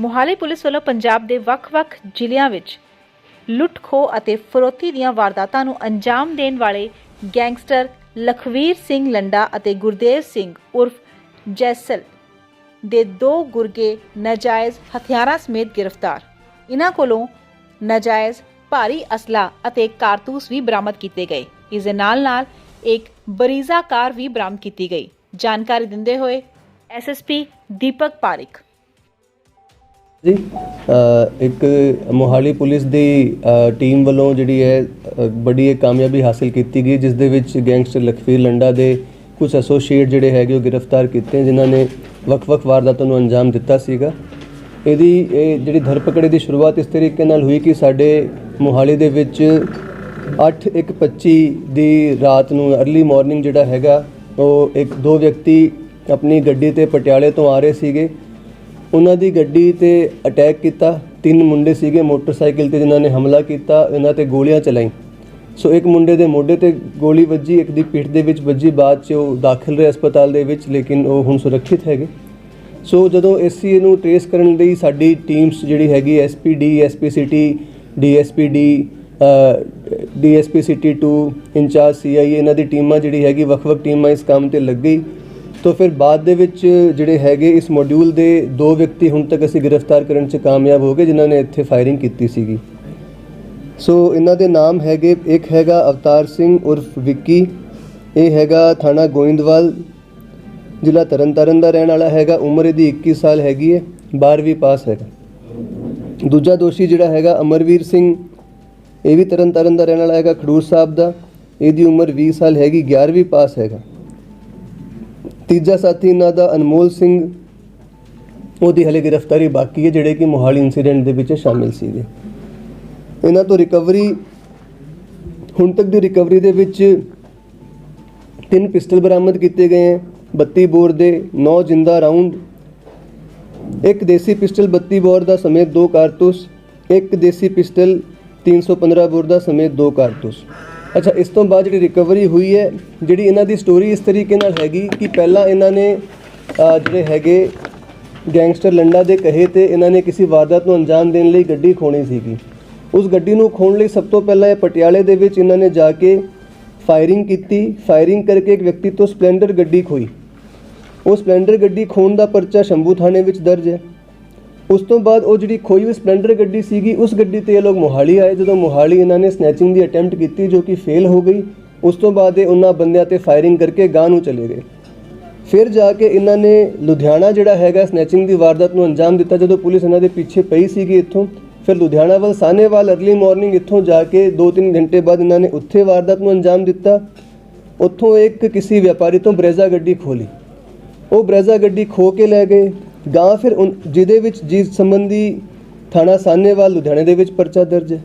Mohali police ਵੱਲੋਂ ਪੰਜਾਬ ਦੇ ਵੱਖ-ਵੱਖ ਜ਼ਿਲ੍ਹਿਆਂ ਵਿੱਚ ਲੁੱਟ-ਖੋਹ ਅਤੇ ਫਰੋਤੀ ਦੀਆਂ ਵਾਰਦਾਤਾਂ ਨੂੰ ਅੰਜਾਮ ਦੇਣ ਵਾਲੇ ਗੈਂਗਸਟਰ ਲਖਵੀਰ ਸਿੰਘ ਲੰਡਾ ਅਤੇ ਗੁਰਦੇਵ ਸਿੰਘ ਉਰਫ ਜੈਸਲ ਦੇ ਦੋ ਗੁਰਗੇ ਨਾਜਾਇਜ਼ ਹਥਿਆਰਾਂ ਸਮੇਤ ਗ੍ਰਿਫਤਾਰ। ਇਹਨਾਂ ਕੋਲੋਂ ਨਾਜਾਇਜ਼ ਭਾਰੀ ਅਸਲਾ ਅਤੇ ਕਾਰਤੂਸ ਵੀ ਬਰਾਮਦ ਕੀਤੇ ਗਏ। ਇਸ ਦੇ ਨਾਲ-ਨਾਲ ਇੱਕ ਬਰੀਜ਼ਾ ਕਾਰ ਵੀ ਬਰਾਮਦ ਕੀਤੀ ਗਈ। ਜਾਣਕਾਰੀ ਦਿੰਦੇ ਹੋਏ ਐਸਐਸਪੀ ਦੀਪਕ ਪਾਰਿਕ। ਜੀ ਇੱਕ ਮੋਹਾਲੀ ਪੁਲਿਸ ਦੀ ਟੀਮ ਵੱਲੋਂ ਜਿਹੜੀ ਹੈ ਬੜੀ ਇੱਕ ਕਾਮਯਾਬੀ ਹਾਸਲ ਕੀਤੀ ਗਈ, ਜਿਸ ਦੇ ਵਿੱਚ ਗੈਂਗਸਟਰ ਲਖਵੀਰ ਲੰਡਾ ਦੇ ਕੁਝ ਐਸੋਸੀਏਟ ਜਿਹੜੇ ਹੈਗੇ ਉਹ ਗ੍ਰਿਫਤਾਰ ਕੀਤੇ, ਜਿਨ੍ਹਾਂ ਨੇ ਵੱਖ-ਵੱਖ ਵਾਰਦਾਤਾਂ ਨੂੰ ਅੰਜਾਮ ਦਿੱਤਾ ਸੀਗਾ। ਇਹਦੀ, ਇਹ ਜਿਹੜੀ ਧਰਪਕੜ ਦੀ ਸ਼ੁਰੂਆਤ ਇਸ ਤਰੀਕੇ ਨਾਲ ਹੋਈ ਕਿ ਸਾਡੇ ਮੋਹਾਲੀ ਦੇ ਵਿੱਚ 8:25 ਦੀ ਰਾਤ ਨੂੰ अर्ਲੀ ਮਾਰਨਿੰਗ ਜਿਹੜਾ ਹੈਗਾ, ਉਹ ਇੱਕ ਦੋ ਵਿਅਕਤੀ ਆਪਣੀ ਗੱਡੀ ਤੇ ਪਟਿਆਲੇ ਤੋਂ ਆ ਰਹੇ ਸੀਗੇ। ਉਹਨਾਂ ਦੀ ਗੱਡੀ ਤੇ ਅਟੈਕ ਕੀਤਾ। ਤਿੰਨ ਮੁੰਡੇ ਸੀਗੇ ਮੋਟਰਸਾਈਕਲ ਤੇ ਜਿਨ੍ਹਾਂ ਨੇ ਹਮਲਾ ਕੀਤਾ, ਇਹਨਾਂ ਤੇ ਗੋਲੀਆਂ ਚਲਾਈ ਸੋ ਇੱਕ ਮੁੰਡੇ ਦੇ ਮੋਢੇ ਤੇ ਗੋਲੀ ਵੱਜੀ, ਇੱਕ ਦੀ ਪਿੱਠ ਦੇ ਵਿੱਚ ਵੱਜੀ, ਬਾਅਦ ਚ ਉਹ ਦਾਖਲ ਰਹੇ ਹਸਪਤਾਲ ਦੇ ਵਿੱਚ, ਲੇਕਿਨ ਉਹ ਹੁਣ ਸੁਰੱਖਿਅਤ ਹੈਗੇ। ਸੋ ਜਦੋਂ ਅਸੀਂ ਇਹਨੂੰ ਟ੍ਰੇਸ ਕਰਨ ਲਈ ਸਾਡੀ ਟੀਮਸ ਜਿਹੜੀ ਹੈਗੀ SPD SPCT DSPD DSP city 2 in charge CIA ਇਹਨਾਂ ਦੀ ਟੀਮਾਂ ਜਿਹੜੀ ਹੈਗੀ, ਵੱਖ-ਵੱਖ ਟੀਮਾਂ ਇਸ ਕੰਮ ਤੇ ਲੱਗ ਗਈ। ਤੋਂ ਫਿਰ ਬਾਅਦ ਦੇ ਵਿੱਚ ਜਿਹੜੇ ਹੈਗੇ ਇਸ ਮੋਡਿਊਲ ਦੇ ਦੋ ਵਿਅਕਤੀ ਹੁਣ ਤੱਕ ਅਸੀਂ ਗ੍ਰਿਫਤਾਰ ਕਰਨ 'ਚ ਕਾਮਯਾਬ ਹੋ ਗਏ, ਜਿਨ੍ਹਾਂ ਨੇ ਇੱਥੇ ਫਾਇਰਿੰਗ ਕੀਤੀ ਸੀਗੀ। ਸੋ ਇਹਨਾਂ ਦੇ ਨਾਮ ਹੈਗੇ, ਇੱਕ ਹੈਗਾ ਅਵਤਾਰ ਸਿੰਘ ਉਰਫ ਵਿੱਕੀ, ਇਹ ਹੈਗਾ ਥਾਣਾ ਗੋਇੰਦਵਾਲ, ਜ਼ਿਲ੍ਹਾ ਤਰਨਤਾਰਨ ਦਾ ਰਹਿਣ ਵਾਲਾ ਹੈਗਾ, ਉਮਰ ਇਹਦੀ 21 ਸਾਲ ਹੈਗੀ ਹੈ 12ਵੀਂ ਪਾਸ ਹੈਗਾ। ਦੂਜਾ ਦੋਸ਼ੀ ਜਿਹੜਾ ਹੈਗਾ ਅਮਰਵੀਰ ਸਿੰਘ, ਇਹ ਵੀ ਤਰਨਤਾਰਨ ਦਾ ਰਹਿਣ ਵਾਲਾ ਹੈਗਾ, ਖਡੂਰ ਸਾਹਿਬ ਦਾ, ਇਹਦੀ ਉਮਰ 20 ਸਾਲ ਹੈਗੀ 11ਵੀਂ ਪਾਸ ਹੈਗਾ। ਤੀਜਾ ਸਾਥੀ ਇਹਨਾਂ ਦਾ ਅਨਮੋਲ ਸਿੰਘ, ਉਹਦੀ ਹਲੇ ਗ੍ਰਿਫਤਾਰੀ ਬਾਕੀ ਹੈ, ਜਿਹੜੇ ਕਿ ਮੋਹਾਲੀ ਇਨਸੀਡੈਂਟ ਦੇ ਵਿੱਚ ਸ਼ਾਮਿਲ ਸੀਗੇ। ਇਹਨਾਂ ਤੋਂ ਰਿਕਵਰੀ ਹੁਣ ਤੱਕ ਦੀ ਰਿਕਵਰੀ ਦੇ ਵਿੱਚ ਤਿੰਨ ਪਿਸਟਲ ਬਰਾਮਦ ਕੀਤੇ ਗਏ ਹੈ 32 ਬੋਰ ਦੇ 9 ਜਿੰਦਾ ਰਾਉਂਡ, ਇੱਕ ਦੇਸੀ ਪਿਸਟਲ 32 ਬੋਰ ਦਾ ਸਮੇਤ ਦੋ ਕਾਰਤੂਸ, ਇੱਕ ਦੇਸੀ ਪਿਸਟਲ 315 ਬੋਰ ਦਾ ਸਮੇਤ ਦੋ ਕਾਰਤੂਸ। ਅੱਛਾ ਇਸ ਤੋਂ ਬਾਅਦ ਜਿਹੜੀ ਰਿਕਵਰੀ ਹੋਈ ਹੈ ਜਿਹੜੀ ਇਹਨਾਂ ਦੀ ਸਟੋਰੀ ਇਸ ਤਰੀਕੇ ਨਾਲ ਹੈਗੀ ਕਿ ਪਹਿਲਾਂ ਇਹਨਾਂ ਨੇ ਅਹ, ਜਿਹੜੇ ਹੈਗੇ ਗੈਂਗਸਟਰ ਲੰਡਾ ਦੇ ਕਹੇ ਤੇ ਇਹਨਾਂ ਨੇ ਕਿਸੇ ਵਾਰਦਾਤ ਨੂੰ ਅੰਜਾਮ ਦੇਣ ਲਈ ਗੱਡੀ ਖੋਣੀ ਸੀਗੀ। ਉਸ ਗੱਡੀ ਨੂੰ ਖੋਣ ਲਈ ਸਭ ਤੋਂ ਪਹਿਲਾਂ ਇਹ ਪਟਿਆਲੇ ਦੇ ਵਿੱਚ ਇਹਨਾਂ ਨੇ ਜਾ ਕੇ ਫਾਇਰਿੰਗ ਕੀਤੀ। ਫਾਇਰਿੰਗ ਕਰਕੇ ਇੱਕ ਵਿਅਕਤੀ ਤੋਂ ਸਪਲੈਂਡਰ ਗੱਡੀ ਖੋਈ ਉਹ ਸਪਲੈਂਡਰ ਗੱਡੀ ਖੋਣ ਦਾ ਪਰਚਾ ਸ਼ੰਭੂ ਥਾਣੇ ਵਿੱਚ ਦਰਜ ਹੈ। ਉਸ ਤੋਂ ਬਾਅਦ ਉਹ ਜਿਹੜੀ ਖੋਈ ਹੋਈ ਸਪਲੈਂਡਰ ਗੱਡੀ ਸੀਗੀ, ਉਸ ਗੱਡੀ ਤੇ ਇਹ ਲੋਕ ਮੋਹਾਲੀ ਆਏ। ਜਦੋਂ ਮੋਹਾਲੀ ਇਹਨਾਂ ਨੇ ਸਨੈਚਿੰਗ ਦੀ ਅਟੈਂਪਟ ਕੀਤੀ ਜੋ ਕਿ ਫੇਲ ਹੋ ਗਈ, ਉਸ ਤੋਂ ਬਾਅਦ ਇਹ ਉਹਨਾਂ ਬੰਦਿਆਂ ਤੇ ਫਾਇਰਿੰਗ ਕਰਕੇ ਗਾਂ ਨੂੰ ਚਲੇ ਗਏ। ਫਿਰ ਜਾ ਕੇ ਇਹਨਾਂ ਨੇ ਲੁਧਿਆਣਾ ਜਿਹੜਾ ਹੈਗਾ ਸਨੈਚਿੰਗ ਦੀ ਵਾਰਦਾਤ ਨੂੰ ਅੰਜਾਮ ਦਿੱਤਾ। ਜਦੋਂ ਪੁਲਿਸ ਇਹਨਾਂ ਦੇ ਪਿੱਛੇ ਪਈ ਸੀਗੀ ਇੱਥੋਂ, ਫਿਰ ਲੁਧਿਆਣਾ ਵੱਲ ਸਾਨੇਵਾਲ अर्ਲੀ ਮਾਰਨਿੰਗ ਇੱਥੋਂ ਜਾ ਕੇ 2-3 ਘੰਟੇ ਬਾਅਦ ਇਹਨਾਂ ਨੇ ਉੱਥੇ ਵਾਰਦਾਤ ਨੂੰ ਅੰਜਾਮ ਦਿੱਤਾ। ਉੱਥੋਂ ਇੱਕ ਕਿਸੇ ਵਪਾਰੀ ਤੋਂ ਬਰੇਜ਼ਾ ਗੱਡੀ ਖੋਲੀ ਉਹ ਬਰੇਜ਼ਾ ਗੱਡੀ ਖੋ ਕੇ ਲੈ ਗਏ। ਗਾਂ ਫਿਰ ਉਨ- ਜਿਹਦੇ ਵਿੱਚ ਜਿਸ ਸੰਬੰਧੀ ਥਾਣਾ ਸਾਨੇਵਾਲ ਲੁਧਿਆਣੇ ਦੇ ਵਿੱਚ ਪਰਚਾ ਦਰਜ ਹੈ।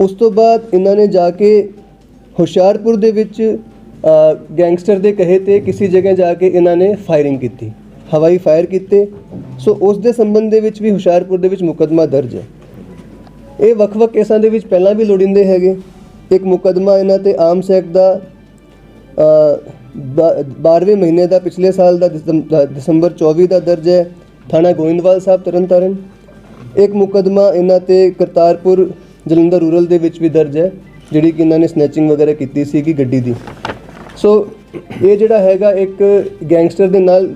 ਉਸ ਤੋਂ ਬਾਅਦ ਇਹਨਾਂ ਨੇ ਜਾ ਕੇ ਹੁਸ਼ਿਆਰਪੁਰ ਦੇ ਵਿੱਚ ਗੈਂਗਸਟਰ ਦੇ ਕਹੇ ਤੇ ਕਿਸੇ ਜਗ੍ਹਾ ਜਾ ਕੇ ਇਹਨਾਂ ਨੇ ਫਾਇਰਿੰਗ ਕੀਤੀ, ਹਵਾਈ ਫਾਇਰ ਕੀਤੇ। ਸੋ ਉਸ ਦੇ ਸੰਬੰਧ ਦੇ ਵਿੱਚ ਵੀ ਹੁਸ਼ਿਆਰਪੁਰ ਦੇ ਵਿੱਚ ਮੁਕੱਦਮਾ ਦਰਜ ਹੈ। ਇਹ ਵੱਖ-ਵੱਖ ਕੇਸਾਂ ਦੇ ਵਿੱਚ ਪਹਿਲਾਂ ਵੀ ਲੋੜਿੰਦੇ ਹੈਗੇ। ਇੱਕ ਮੁਕੱਦਮਾ ਇਹਨਾਂ ਤੇ ਆਮ ਐਕਟ ਦਾ 12ਵੇਂ ਮਹੀਨੇ ਦਾ ਪਿਛਲੇ ਸਾਲ ਦਾ ਦਸੰਬ- ਦਸੰਬਰ 24 ਦਾ ਦਰਜ ਹੈ। ਥਾਣਾ ਗੋਇੰਦਵਾਲ ਸਾਹਿਬ, ਤਰਨਤਾਰਨ। ਇੱਕ ਮੁਕੱਦਮਾ ਇਹਨਾਂ ਤੇ ਕਰਤਾਰਪੁਰ ਜਲੰਧਰ ਰੂਰਲ ਦੇ ਵਿੱਚ ਵੀ ਦਰਜ ਹੈ, ਜਿਹੜੀ ਕਿ ਇਹਨਾਂ ਨੇ ਸਨੈਚਿੰਗ ਵਗੈਰਾ ਕੀਤੀ ਸੀ ਕਿ ਗੱਡੀ ਦੀ। ਸੋ, ਇਹ ਜਿਹੜਾ ਹੈਗਾ ਇੱਕ ਗੈਂਗਸਟਰ ਦੇ ਨਾਲ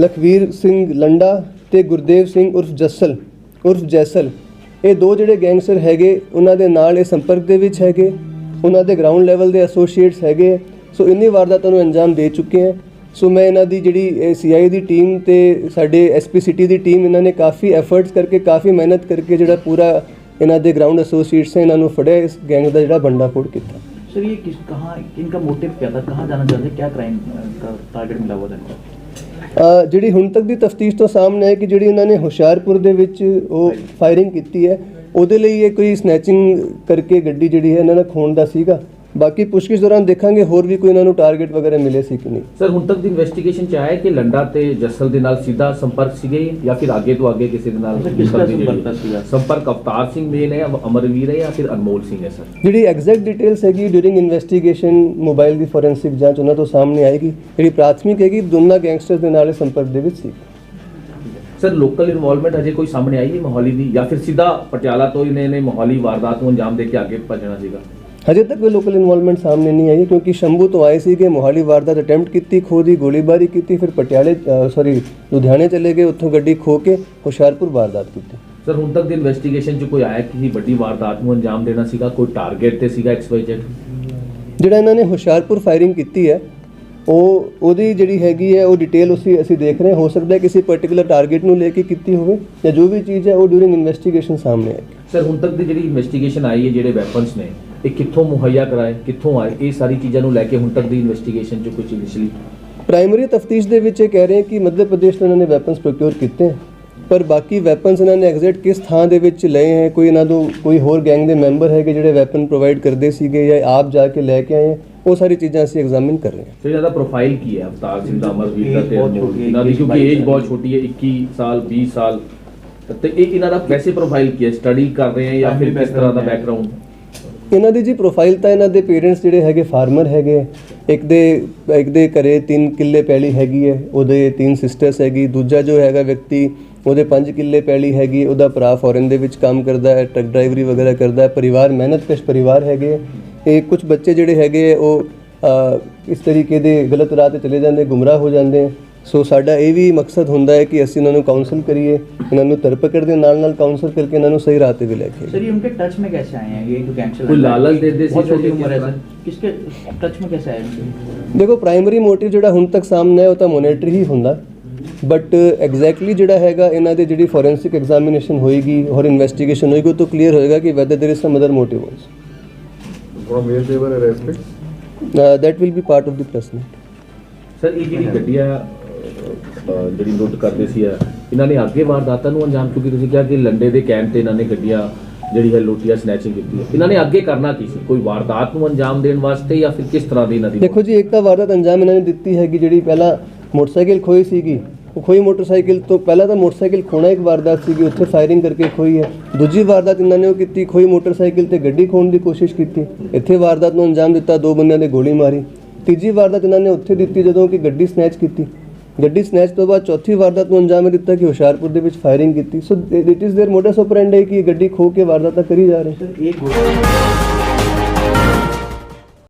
ਲਖਵੀਰ ਸਿੰਘ ਲੰਡਾ ਤੇ ਗੁਰਦੇਵ ਸਿੰਘ ਉਰਫ ਜੱਸਲ, ਉਰਫ ਜੈਸਲ। ਇਹ ਦੋ ਜਿਹੜੇ ਗੈਂਗਸਟਰ ਹੈਗੇ, ਉਹਨਾਂ ਦੇ ਨਾਲ ਇਹ ਸੰਪਰਕ ਦੇ ਵਿੱਚ ਹੈਗੇ, ਉਹਨਾਂ ਦੇ ਗਰਾਊਂਡ ਲੈਵਲ ਦੇ ਐਸੋਸੀਏਟਸ ਹੈਗੇ। ਸੋ ਇੰਨੀ ਵਾਰਦਾਤਾਂ ਨੂੰ ਅੰਜਾਮ ਦੇ ਚੁੱਕੇ ਹੈ। ਸੋ ਮੈਂ ਇਹਨਾਂ ਦੀ ਜਿਹੜੀ ਸੀਆਈ ਦੀ ਟੀਮ ਤੇ ਸਾਡੇ ਐਸਪੀ ਸਿਟੀ ਦੀ ਟੀਮ ਇਹਨਾਂ ਨੇ ਕਾਫੀ ਐਫਰਟਸ ਕਰਕੇ ਕਾਫੀ ਮਿਹਨਤ ਕਰਕੇ ਜਿਹੜਾ ਪੂਰਾ ਇਹਨਾਂ ਦੇ ਗਰਾਊਂਡ ਐਸੋਸੀਏਟਸ ਨੇ ਇਹਨਾਂ ਨੂੰ ਫੜਿਆ ਇਸ ਗੈਂਗ ਦਾ ਜਿਹੜਾ ਬੰਡਾਫੋੜ ਕੀਤਾ। ਸਰ ਇਹ ਕਿਸ ਕਹਾਂ ਇਨਕਾ ਮੋਟਿਵ ਕਿਆ ਥਾ ਕਹਾਂ ਜਾਣਾ ਚਾਹਤੇ ਕਿਆ ਕ੍ਰਾਈਮ ਟਾਰਗੇਟ ਮਿਲਾ ਹੋਇਆ ਜਿਹੜੀ ਹੁਣ ਤੱਕ ਦੀ ਤਫਤੀਸ਼ ਤੋਂ ਸਾਹਮਣੇ ਹੈ ਕਿ ਜਿਹੜੀ ਇਹਨਾਂ ਨੇ ਹੁਸ਼ਿਆਰਪੁਰ ਦੇ ਵਿੱਚ ਉਹ ਫਾਇਰਿੰਗ ਕੀਤੀ ਹੈ ਉਹਦੇ ਲਈ ਇਹ ਕੋਈ ਸਨੈਚਿੰਗ ਕਰਕੇ ਗੱਡੀ ਜਿਹੜੀ ਹੈ ਇਹਨਾਂ ਦਾ ਖੋਣ ਦਾ ਸੀਗਾ? ਬਾਕੀ ਪੁੱਛਗਿੱਛ ਦੌਰਾਨ ਦੇਖਾਂਗੇ ਹੋਰ ਵੀ ਕੋਈ ਇਹਨਾਂ ਨੂੰ ਟਾਰਗੇਟ ਵਗੈਰਾ ਮਿਲੇ ਸੀ ਕਿ ਨਹੀਂ। ਸਰ ਹੁਣ ਤੱਕ ਦੀ ਇਨਵੈਸਟੀਗੇਸ਼ਨ ਚ ਆਇਆ ਕਿ ਲੰਡਾ ਤੇ ਜੱਸਲ ਦੇ ਨਾਲ ਸਿੱਧਾ ਸੰਪਰਕ ਸੀਗੇ ਜਾਂ ਫਿਰ ਅੱਗੇ ਤੋਂ ਅੱਗੇ ਕਿਸੇ ਦੇ ਨਾਲ ਸੰਪਰਕ ਸੀਗਾ? ਸੰਪਰਕ ਅਵਤਾਰ ਸਿੰਘ ਮੇਨ ਹੈ ਅਮਰਵੀਰ ਹੈ ਜਾਂ ਫਿਰ ਅਨਮੋਲ ਸਿੰਘ ਹੈ ਸਰ ਜਿਹੜੀ ਐਗਜ਼ੈਕਟ ਡਿਟੇਲਸ ਹੈਗੀ ਡਿਊਰਿੰਗ ਇਨਵੈਸਟੀਗੇਸ਼ਨ ਮੋਬਾਈਲ ਦੀ ਫੋਰੈਂਸਿਕ ਜਾਂਚ ਉਹਨਾਂ ਤੋਂ ਸਾਹਮਣੇ ਆਏਗੀ। ਜਿਹੜੀ ਪ੍ਰਾਥਮਿਕ ਹੈਗੀ ਦੋਨਾਂ ਗੈਂਗਸਟਰਸ ਦੇ ਨਾਲ ਇਹ ਸੰਪਰਕ ਦੇ ਵਿੱਚ ਸੀ। ਸਰ ਲੋਕਲ ਇਨਵੋਲਵਮੈਂਟ ਅਜੇ ਕੋਈ ਸਾਹਮਣੇ ਆਈ ਹੈ ਮੋਹਾਲੀ ਦੀ ਜਾਂ ਫਿਰ ਸਿੱਧਾ ਪਟਿਆਲਾ ਤੋਂ ਹੀ ਨੇ ਨੇ ਮੋਹਾਲੀ ਵਾਰਦਾਤ ਨੂੰ ਅੰਜਾਮ ਦੇ ਕੇ ਅੱਗੇ ਭੱਜਣਾ ਸੀਗਾ? ਹਜੇ ਤੱਕ ਕੋਈ ਲੋਕਲ ਇਨਵੋਲਵਮੈਂਟ ਸਾਹਮਣੇ ਨਹੀਂ ਆਈ ਕਿਉਂਕਿ ਸ਼ੰਭੂ ਤੋਂ ਆਏ ਸੀਗੇ ਮੋਹਾਲੀ ਵਾਰਦਾਤ ਅਟੈਂਪਟ ਕੀਤੀ ਖੋਹ ਦੀ ਗੋਲੀਬਾਰੀ ਕੀਤੀ ਫਿਰ ਪਟਿਆਲੇ ਸੌਰੀ ਲੁਧਿਆਣੇ ਚਲੇ ਗਏ ਉੱਥੋਂ ਗੱਡੀ ਖੋ ਕੇ ਹੁਸ਼ਿਆਰਪੁਰ ਵਾਰਦਾਤ ਕੀਤੀ। ਸਰ ਹੁਣ ਤੱਕ ਦੀ ਇਨਵੈਸਟੀਗੇਸ਼ਨ 'ਚ ਕੋਈ ਆਇਆ ਕਿ ਵੱਡੀ ਵਾਰਦਾਤ ਨੂੰ ਅੰਜਾਮ ਦੇਣਾ ਸੀਗਾ ਕੋਈ ਟਾਰਗੇਟ ਤੇ ਸੀਗਾ XYZ ਜਿਹੜਾ ਇਹਨਾਂ ਨੇ ਹੁਸ਼ਿਆਰਪੁਰ ਫਾਇਰਿੰਗ ਕੀਤੀ ਹੈ ਉਹ ਉਹਦੀ ਜਿਹੜੀ ਹੈਗੀ ਹੈ ਉਹ ਡਿਟੇਲ ਉਸੇ ਅਸੀਂ ਦੇਖ ਰਹੇ ਹਾਂ। ਸਕਦਾ ਹੈ ਕਿਸੇ ਪਾਰਟਿਕੂਲਰ ਟਾਰਗੇਟ ਨੂੰ ਲੈ ਕੇ ਕੀਤੀ ਹੋਵੇ ਜਾਂ ਜੋ ਵੀ ਚੀਜ਼ ਹੈ ਉਹ ਡੂਰਿੰਗ ਇਨਵੈਸਟੀਗੇਸ਼ਨ ਸਾਹਮਣੇ ਆਏਗੀ ਸਰ ਹੁਣ ਤੱਕ ਦੀ ਜਿਹੜੀ ਇਨਵੈਸਟੀਗੇਸ਼ਨ ਆਈ ਹੈ ਜਿਹੜੇ ਵੈਪਨਸ ਨੇ ਇਹ ਕਿੱਥੋਂ ਮੁਹੱਈਆ ਕਰਾਏ ਕਿੱਥੋਂ ਆਏ ਇਹ ਸਾਰੀ ਚੀਜ਼ਾਂ ਨੂੰ ਲੈ ਕੇ ਹੁਣ ਤੱਕ ਦੀ ਇਨਵੈਸਟੀਗੇਸ਼ਨ 'ਚ ਕੁਝ ਇਨੀਸ਼ੀਅਲੀ ਪ੍ਰਾਇਮਰੀ ਤਫਤੀਸ਼ ਦੇ ਵਿੱਚ ਇਹ ਕਹਿ ਰਹੇ ਕਿ ਮੱਧ ਪ੍ਰਦੇਸ਼ ਤੋਂ ਇਹਨਾਂ ਨੇ ਵੈਪਨਸ ਪ੍ਰੋਕਿਉਰ ਕੀਤੇ ਹੈ ਪਰ ਬਾਕੀ ਵੈਪਨਸ ਇਹਨਾਂ ਨੇ ਐਗਜ਼ੈਕਟ ਕਿਸ ਥਾਂ ਦੇ ਵਿੱਚ ਲਏ ਹੈ? ਕੋਈ ਇਹਨਾਂ ਤੋਂ ਕੋਈ ਹੋਰ ਗੈਂਗ ਦੇ ਮੈਂਬਰ ਹੈਗੇ ਜਿਹੜੇ ਵੈਪਨ ਪ੍ਰੋਵਾਈਡ ਕਰਦੇ ਸੀਗੇ ਜਾਂ ਆਪ ਜਾ ਕੇ ਲੈ ਕੇ ਆਏ ਹੈ, ਉਹ ਸਾਰੀ ਚੀਜ਼ਾਂ ਅਸੀਂ ਐਗਜ਼ਾਮਿਨ ਕਰ ਰਹੇ ਹਾਂ। ਸਰ ਇਹਦਾ ਪ੍ਰੋਫਾਈਲ ਕੀ ਹੈ? ਅਵਤਾਰ ਸਿੰਘ ਦਾ ਅਮਰਵੀਰ ਦਾ Age ਤੇ ਬਹੁਤ ਅਨਮੋਲ ਛੋਟੀ ਹੈ, ਇਹਨਾਂ ਦੀ ਇੱਕੀ, ਕਿਉਂਕਿ ਏਜ ਸਾਲ ਬਹੁਤ। ਛੋਟੀ ਹੈ 21 ਸਾਲ 20 ਸਾਲ। ਤੇ ਇਹ ਇਹਨਾਂ ਦਾ ਵੈਸੇ ਪ੍ਰੋਫਾਈਲ ਕੀ ਹੈ? ਸਟੱਡੀ ਕਰ ਰਹੇ ਹੈ ਜਾਂ ਫਿਰ ਕਿਸ ਤਰ੍ਹਾਂ ਦਾ। ਬੈਕਗ੍ਰਾਉਂਡ ਇਹਨਾਂ ਦੀ ਜੀ ਪ੍ਰੋਫਾਈਲ ਤਾਂ ਇਹਨਾਂ ਦੇ ਪੇਰੈਂਟਸ ਜਿਹੜੇ ਹੈਗੇ ਫਾਰਮਰ ਹੈਗੇ ਹੈ। ਇੱਕ ਦੇ ਇੱਕ ਦੇ ਘਰੇ 3 ਕਿੱਲੇ ਪੈਲੀ ਹੈਗੀ ਹੈ ਉਹਦੇ ਤਿੰਨ ਸਿਸਟਰਸ ਹੈਗੀ ਦੂਜਾ ਜੋ ਹੈਗਾ ਵਿਅਕਤੀ ਉਹਦੇ 5 ਕਿੱਲੇ ਪੈਲੀ ਹੈਗੀ ਉਹਦਾ ਭਰਾ ਫੋਰਨ ਦੇ ਵਿੱਚ ਕੰਮ ਕਰਦਾ ਹੈ ਟਰੱਕ ਡਰਾਈਵਰੀ ਵਗੈਰਾ ਕਰਦਾ ਹੈ ਪਰਿਵਾਰ ਮਿਹਨਤਕਸ਼ ਪਰਿਵਾਰ ਹੈਗੇ ਇਹ ਕੁਝ ਬੱਚੇ ਜਿਹੜੇ ਹੈਗੇ ਹੈ, ਉਹ ਇਸ ਤਰੀਕੇ ਦੇ ਗਲਤ ਰਾਹ ਤੇ ਚਲੇ ਜਾਂਦੇ ਗੁੰਮਰਾਹ ਹੋ ਜਾਂਦੇ ਹੈ। ਸੋ ਸਾਡਾ ਇਹ ਵੀ ਮਕਸਦ ਹੁੰਦਾ ਹੈ ਕਿ ਅਸੀਂ ਇਹਨਾਂ ਨੂੰ ਕਾਉਂਸਲ ਕਰੀਏ ਇਹਨਾਂ ਨੂੰ ਧਰਪਕੜ ਦੇ ਨਾਲ ਨਾਲ ਕਾਉਂਸਲ ਕਰਕੇ ਇਹਨਾਂ ਨੂੰ ਸਹੀ ਰਾਹ ਤੇ ਵੀ ਲੈ ਕੇ ਆਈਏ। सर ये उनके टच में कैसे आए हैं ये जो गैंगस्टर कोई लड़का है, लालच दे दे बहुत सीधा छोटी ये उम्र है क्या सर किसके टच में कैसे आए उनके ਦੇਖੋ ਪ੍ਰਾਇਮਰੀ ਮੋਟਿਵ ਜਿਹੜਾ ਹੁਣ ਤੱਕ ਸਾਹਮਣੇ ਆਇਆ ਉਹ ਤਾਂ ਮੋਨਿਟਰੀ ਹੀ ਹੁੰਦਾ ਬਟ ਐਗਜ਼ੈਕਟਲੀ ਜਿਹੜਾ ਹੈਗਾ ਇਹਨਾਂ ਦੇ ਜਿਹੜੀ ਫੋਰੈਂਸਿਕ ਐਗਜ਼ਾਮੀਨੇਸ਼ਨ ਹੋਏਗੀ ਔਰ ਇਨਵੈਸਟੀਗੇਸ਼ਨ ਹੋਏਗੀ ਉਹ ਤੋਂ ਕਲੀਅਰ ਹੋਏਗਾ ਕਿ whether there is some other motive also from where they that will be part of the presentment sir ਇਹ ਜਿਹੜੀ ਗੱਡੀਆਂ ਅਹ, ਜਿਹੜੀ ਲੁੱਟ ਕਰਦੇ ਸੀ ਆ, ਇਹਨਾਂ ਨੇ ਅੱਗੇ ਵਾਰਦਾਤਾਂ ਨੂੰ ਅੰਜਾਮ ਕਿਉਂਕਿ ਤੁਸੀਂ ਕਿਹਾ ਕਿ ਲੰਡੇ ਦੇ ਕੈਂਪ ਤੇ ਇਹਨਾਂ ਨੇ ਗੱਡੀਆਂ ਜਿਹੜੀ ਹੈ ਲੁੱਟੀਆਂ ਸਨੈਚਿੰਗ ਕੀਤੀ ਹੈ। ਇਹਨਾਂ ਨੇ ਅੱਗੇ ਕਰਨਾ ਕੀ ਸੀ? ਕੋਈ ਵਾਰਦਾਤ ਨੂੰ ਅੰਜਾਮ ਦੇਣ ਵਾਸਤੇ ਜਾਂ ਫਿਰ ਕਿਸ ਤਰ੍ਹਾਂ ਦੀ ਇਹਨਾਂ ਦੀ ਦੇਖੋ ਜੀ ਇੱਕ ਤਾਂ ਵਾਰਦਾਤ ਅੰਜਾਮ ਇਹਨਾਂ ਨੇ ਦਿੱਤੀ ਹੈਗੀ ਜਿਹੜੀ ਪਹਿਲਾਂ ਮੋਟਰਸਾਈਕਲ ਖੋਈ ਸੀਗੀ ਉਹ ਖੋਈ ਮੋਟਰਸਾਈਕਲ ਤੋਂ ਪਹਿਲਾਂ ਤਾਂ ਮੋਟਰਸਾਈਕਲ ਖੋਣਾ ਇੱਕ ਵਾਰਦਾਤ ਸੀਗੀ ਉੱਥੇ ਫਾਇਰਿੰਗ ਕਰਕੇ ਖੋਈ ਹੈ ਦੂਜੀ ਵਾਰਦਾਤ ਇਹਨਾਂ ਨੇ ਉਹ ਕੀਤੀ ਖੋਈ ਮੋਟਰਸਾਈਕਲ ਤੇ ਗੱਡੀ ਖੋਣ ਦੀ ਕੋਸ਼ਿਸ਼ ਕੀਤੀ ਇੱਥੇ ਵਾਰਦਾਤ ਨੂੰ ਅੰਜਾਮ ਦਿੱਤਾ ਦੋ ਬੰਦਿਆਂ ਨੇ ਗੋਲੀ ਮਾਰੀ ਤੀਜੀ ਵਾਰਦਾਤ ਇਹਨਾਂ ਨੇ ਉੱਥੇ ਦਿੱਤੀ ਜਦੋਂ ਕਿ ਗੱਡੀ ਸਨੈਚ ਕੀਤੀ ਗੱਡੀ ਸਨੈਚ ਤੋਂ ਬਾਅਦ ਚੌਥੀ ਵਾਰਦਾਤ ਨੂੰ ਅੰਜਾਮ ਇਹ ਦਿੱਤਾ ਕਿ ਹੁਸ਼ਿਆਰਪੁਰ ਦੇ ਵਿੱਚ ਫਾਇਰਿੰਗ ਕੀਤੀ so it is there modus operandi ਕਿ ਇਹ ਗੱਡੀ ਖੋ ਕੇ ਵਾਰਦਾਤਾਂ ਕਰੀ ਜਾ ਰਹੇ सर एक